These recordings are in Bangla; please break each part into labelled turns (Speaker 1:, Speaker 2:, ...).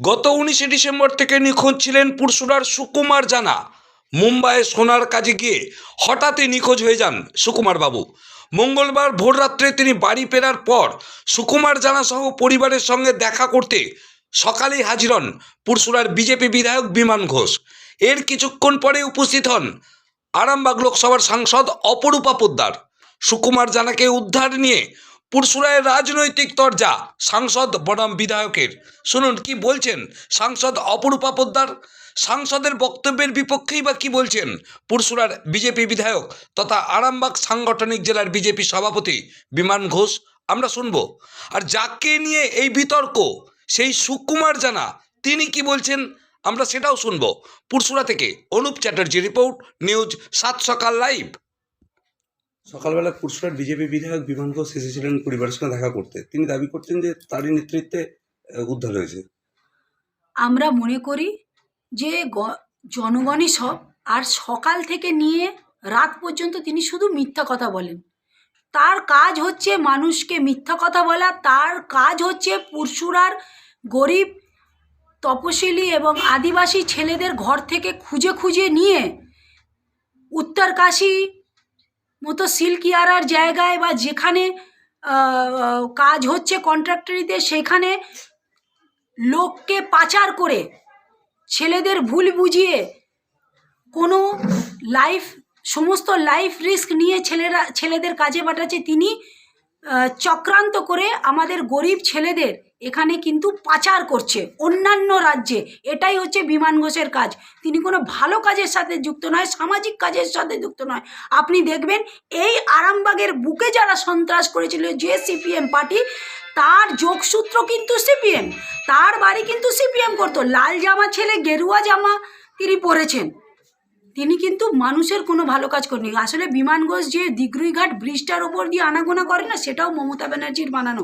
Speaker 1: গত উনিশে ডিসেম্বর থেকে নিখোঁজ ছিলেন পুরসুরার সুকুমার জানা। মুম্বাইয়ে সোনার কাজে গিয়ে হঠাৎই নিখোঁজ হয়ে যান সুকুমার বাবু। মঙ্গলবার ভোররাত্রে তিনি বাড়ি ফেরার পর সুকুমার জানা সহ পরিবারের সঙ্গে দেখা করতে সকালেই হাজির হন পুরসুরার বিজেপি বিধায়ক বিমান ঘোষ। এর কিছুক্ষণ পরে উপস্থিত হন আরামবাগ লোকসভার সাংসদ অপরূপা পোদ্দার। সুকুমার জানাকে উদ্ধার নিয়ে পুরসুরায় রাজনৈতিক তরজা, সাংসদ বনাম বিধায়কের। শুনুন, কি বলছেন? সাংসদ অপরূপা পোদ্দার? সাংসদের বক্তব্যের বিপক্ষেই বা কি বলছেন? পুরসুরার বিজেপি বিধায়ক তথা আরামবাগ সাংগঠনিক জেলার বিজেপি সভাপতি বিমান ঘোষ, আমরা শুনব। আর যাকে নিয়ে এই বিতর্ক, সেই সুকুমার জানা, তিনি কি বলছেন? আমরা সেটাও শুনব। পুরসুরা থেকে অনুপ চ্যাটার্জি রিপোর্ট, নিউজ সাত সকাল লাইভ।
Speaker 2: সকালবেলা পুরসুরার বিজেপি বিধায়ক বিমান ঘোষ এসেছিলেন পরিবারের সঙ্গে দেখা করতে। তিনি দাবি করছেন যে তারই নেতৃত্বে উদ্ধার হয়েছে।
Speaker 3: আমরা মনে করি যে জনগণই সব, আর সকাল থেকে নিয়ে রাত পর্যন্ত তিনি শুধু মিথ্যা কথা বলেন। তার কাজ হচ্ছে মানুষকে মিথ্যা কথা বলা, তার কাজ হচ্ছে পুরসুরার গরিব, তপশিলি এবং আদিবাসী ছেলেদের ঘর থেকে খুঁজে খুঁজে নিয়ে উত্তরকাশী মতো সিল্কিয়ারার জায়গায় বা যেখানে কাজ হচ্ছে কন্ট্রাক্টরিতে সেখানে লোককে পাচার করে ছেলেদের ভুল বুঝিয়ে কোনো লাইফ, সমস্ত লাইফ রিস্ক নিয়ে ছেলেরা, ছেলেদের কাজে পাঠাচ্ছে, তিনি চক্রান্ত করে আমাদের গরিব ছেলেদের এখানে কিন্তু পাচার করছে অন্যান্য রাজ্যে। এটাই হচ্ছে বিমান ঘোষের কাজ। তিনি কোনো ভালো কাজের সাথে যুক্ত নয়, সামাজিক কাজের সাথে যুক্ত নয়। আপনি দেখবেন এই আরামবাগের বুকে যারা সন্ত্রাস করেছিল যে সিপিএম পার্টি, তার যোগসূত্র কিন্তু সিপিএম। তার বাড়ি কিন্তু সিপিএম করতো। লাল জামা ছেলে গেরুয়া জামা তিনি পরেছেন। তিনি কিন্তু মানুষের কোনো ভালো কাজ করেনি আসলে বিমান ঘোষ যে দিগরুইঘাট ব্রিজটার ওপর দিয়ে আনাগোনা করে না, সেটাও মমতা ব্যানার্জির বানানো।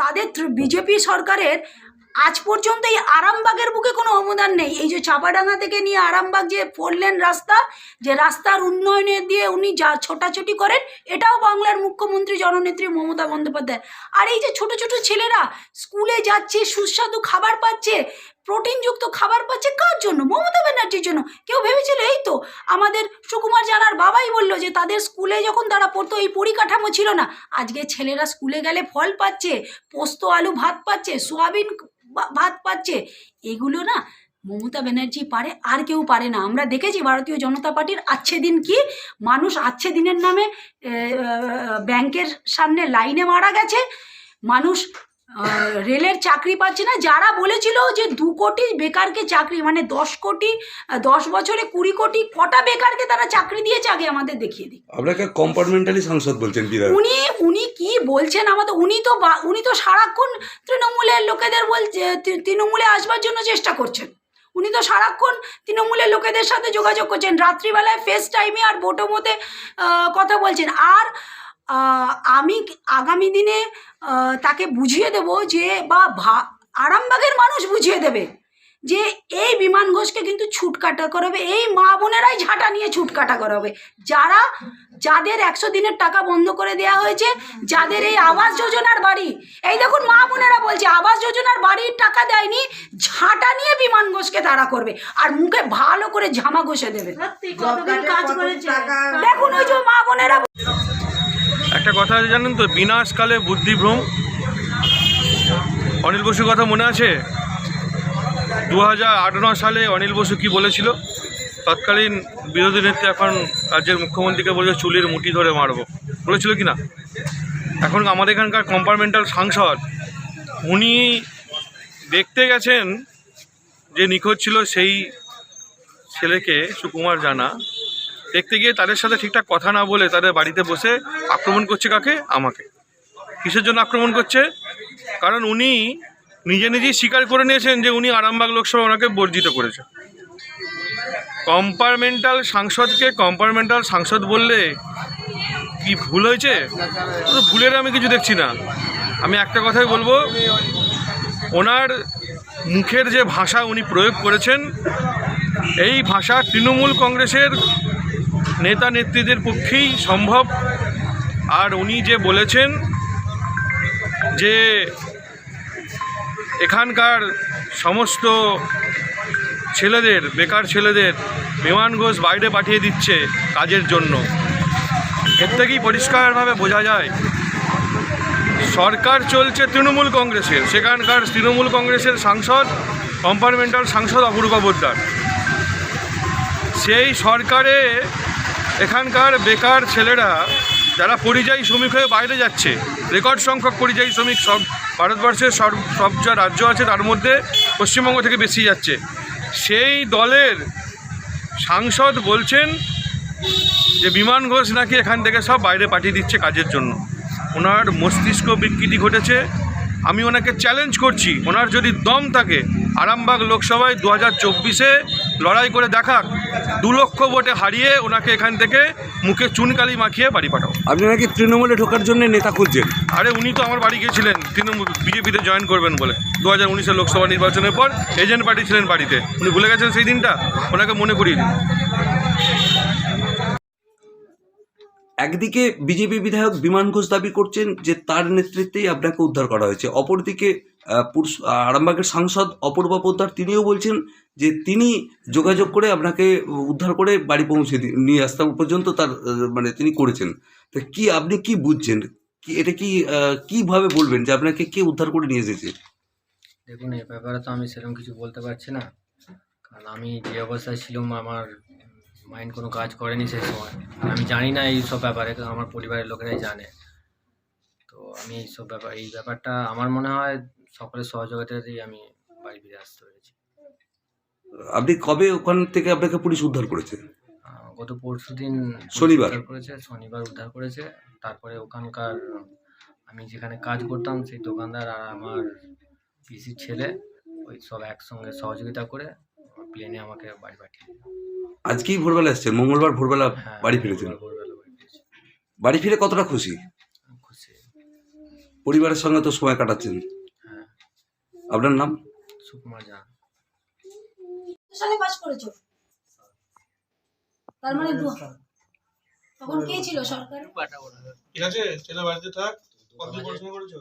Speaker 3: তাদের বিজেপি সরকারের আজ পর্যন্ত এই আরামবাগের বুকে কোনো অবদান নেই। এই যে চাপাডাঙ্গা থেকে নিয়ে আরামবাগ যে ফোর লেন রাস্তা, যে রাস্তার উন্নয়নে দিয়ে উনি যা ছোটাছুটি করেন, এটাও বাংলার মুখ্যমন্ত্রী, জননেত্রী মমতা বন্দ্যোপাধ্যায়। আর এই যে ছোট ছোট ছেলেরা স্কুলে যাচ্ছে, সুস্বাদু খাবার পাচ্ছে প্রোটিনযুক্ত খাবার পাচ্ছে কার জন্য? মমতা ব্যানার্জির জন্য। কেউ ভেবেছিল, এই তো, আমাদের সুকুমার জানার বাবাই বলল যে, তাদের স্কুলে যখন তারা পড়তো, এই পরিকাঠামো ছিল না। আজকে ছেলেরা স্কুলে গেলে ফল পাচ্ছে, পোস্ত, আলু, ভাত পাচ্ছে, সোয়াবিন ভাত পাচ্ছে। এগুলো না মমতা ব্যানার্জি পারে, আর কেউ পারে না। আমরা দেখেছি ভারতীয় জনতা পার্টির আচ্ছে দিন কি? মানুষ আচ্ছে দিনের নামে ব্যাংকের সামনে লাইনে মারা গেছে। মানুষ রেলের চাকরি পাচ্ছে না। যারা বলেছিল যে দু কোটি বেকারকে চাকরি মানে দশ কোটি দশ বছরে কুড়ি কোটি কটা বেকারকে তারা চাকরি দিয়েছে আগে আমাদের দেখিয়ে দিই
Speaker 2: আপনাকে কম্পার্টমেন্টালি সাংসদ বলছেন
Speaker 3: উনি উনি কি বলছেন আমাদের? উনি তো উনি তো সারাক্ষণ তৃণমূলের লোকেদের বলছে তৃণমূলে আসবার জন্য চেষ্টা করছেন। উনি তো সারাক্ষণ তৃণমূলের লোকেদের সাথে যোগাযোগ করছেন। রাত্রিবেলায় ফেস টাইমে আর বোটোমোতে কথা বলছেন। আর আমি আগামী দিনে তাকে বুঝিয়ে দেব যে বা ভা- আরামবাগের মানুষ বুঝিয়ে দেবে যে এই বিমান ঘোষকে কিন্তু ছুটকাটা করাবে এই মা বোনেরাই ঝাঁটা নিয়ে ছুটকাটা করাবে। যারা যাদের একশো দিনের টাকা বন্ধ করে দেওয়া হয়েছে যাদের এই আবাস যোজনার বাড়ি এই দেখুন মা বোনেরা বলছে আবাস যোজনার বাড়ির টাকা দেয়নি ঝাঁটা নিয়ে বিমান ঘোষকে তারা করবে আর মুখে ভালো করে ঝামা ঘষে দেবে। দেখুন ওই যে মা বোনেরা
Speaker 4: একটা কথা আছে জানেন তো? বিনাশকালে বুদ্ধিভ্রম। অনিল বসুর কথা মনে আছে? দু সালে অনিল বসু কি বলেছিল? তৎকালীন বিরোধী নেত্রী এখন রাজ্যের মুখ্যমন্ত্রীকে বলেছে চুলের মুঠি ধরে মারবো। বলেছিল কি না? এখন আমাদের এখানকার কম্পার্টমেন্টাল সাংসদ, উনি দেখতে গেছেন যে নিখোঁজ ছিল সেই ছেলেকে, সুকুমার জানা। দেখতে গিয়ে তাদের সাথে ঠিকঠাক কথা না বলে তাদের বাড়িতে বসে আক্রমণ করছে কাকে? আমাকে। কিসের জন্য আক্রমণ করছে? কারণ উনি নিজে নিজেই স্বীকার করে নিয়েছেন যে উনি আরামবাগ লোকসভা ওনাকে বর্জিত করেছে। কম্পার্টমেন্টাল সাংসদকে কম্পার্টমেন্টাল সাংসদ বললে কি ভুল হয়েছে? ভুলের আমি কিছু দেখছি না। আমি একটা কথাই বলব, ওনার মুখের যে ভাষা উনি প্রয়োগ করেছেন, এই ভাষা তৃণমূল কংগ্রেসের নেতা নেত্রীদের পক্ষেই সম্ভব। আর উনি যে বলেছেন যে এখানকার সমস্ত ছেলেদের, বেকার ছেলেদের বিমান ঘোষ বাইরে পাঠিয়ে দিচ্ছে কাজের জন্য। এর থেকেই পরিষ্কারভাবে বোঝা যায়, সরকার চলছে তৃণমূল কংগ্রেসের। সেখানকার তৃণমূল কংগ্রেসের সাংসদ, কম্পার্টমেন্টাল সাংসদ অপূর্বা পোদ্দার। সেই সরকারে এখানকার বেকার ছেলেরা, যারা পরিযায়ী শ্রমিক হয়ে বাইরে যাচ্ছে, রেকর্ড সংখ্যক পরিযায়ী শ্রমিক সব ভারতবর্ষের সব সব যা রাজ্য আছে তার মধ্যে পশ্চিমবঙ্গ থেকে বেশি যাচ্ছে। সেই দলের সাংসদ বলছেন যে বিমান ঘোষ নাকি এখান থেকে সব বাইরে পাঠিয়ে দিচ্ছে কাজের জন্য। ওনার মস্তিষ্ক বিকৃতি ঘটেছে। আমি ওনাকে চ্যালেঞ্জ করছি। ওনার যদি দম থাকে, আরামবাগ লোকসভায় দু হাজার চব্বিশে লড়াই করে দেখাক। দু লক্ষ ভোটে হারিয়ে ওনাকে এখান থেকে মুখে চুনকালি মাখিয়ে বাড়ি পাঠাও।
Speaker 1: আপনি নাকি তৃণমূলে ঢোকার জন্য নেতা খুঁজছেন।
Speaker 4: আরে উনি তো আমার বাড়ি গিয়েছিলেন তৃণমূল বিজেপিতে জয়েন করবেন বলে। দু হাজার উনিশের লোকসভা নির্বাচনের পর এজেন্ট পার্টি ছিলেন বাড়িতে। উনি ভুলে গেছেন সেই দিনটা? ওনাকে মনে করিয়ে দিন।
Speaker 1: একদিকে বিজেপি বিধায়ক বিমান ঘোষ দাবি করছেন যে তার নেতৃত্বেই আপনাকে উদ্ধার করা হয়েছে। অপরদিকে আরামবাগের সাংসদ অপূর্বা পোদ্দার তিনিও বলছেন যে তিনি যোগাযোগ করে আপনাকে উদ্ধার করে বাড়ি পৌঁছে নিয়ে আসতে পর্যন্ত তার মানে তিনি করেছেন। তো কি আপনি কি বুঝছেন? কি, এটা কি কীভাবে বলবেন যে আপনাকে কে উদ্ধার করে নিয়ে এসেছে?
Speaker 5: দেখুন এই ব্যাপারে তো আমি সেরকম কিছু বলতে পারছি না। কারণ আমি যে অবস্থায় ছিলাম, আমার মাইন্ড কোনো কাজ করেনি সেই সময়। আমি জানি না এই সব ব্যাপারে আমার পরিবারের লোকেরাই জানে। তো আমি এই সব ব্যাপার, এই ব্যাপারটা আমার মনে হয় সকলের সহযোগিতাতেই আমি বাড়ি ফিরে আসতে পেরেছি।
Speaker 1: আপনি কবে ওখান থেকে আপনাকে পুলিশ উদ্ধার করেছে?
Speaker 5: গত পরশু দিন
Speaker 1: শনিবার।
Speaker 5: উদ্ধার করেছে শনিবার উদ্ধার করেছে। তারপরে ওখানকার আমি যেখানে কাজ করতাম সেই দোকানদার আর আমার পিসির ছেলে ওই সব একসঙ্গে সহযোগিতা করে প্লেনে আমাকে বাড়ি পাঠিয়ে।
Speaker 1: আজকেই ভোরবেলা এসছেন মঙ্গলবার ভোরবেলা
Speaker 5: হ্যাঁ
Speaker 1: বাড়ি ফিরেছেন?
Speaker 5: ভোরবেলা- ভোরবেলা বাড়ি ফিরেছি।
Speaker 1: বাড়ি ফিরে কতটা খুশি?
Speaker 5: খুশি।
Speaker 1: পরিবারের সঙ্গে তো সময় কাটাচ্ছেন।
Speaker 5: হ্যাঁ।
Speaker 1: আপনার নাম?
Speaker 5: সুকুমার জান।
Speaker 3: সালে পাস করেছ। তার মানে দু তখন কে ছিল সরকার?
Speaker 6: ঠিক আছে ছেলে বাড়িতে থাক কত পড়াশোনা করেছ?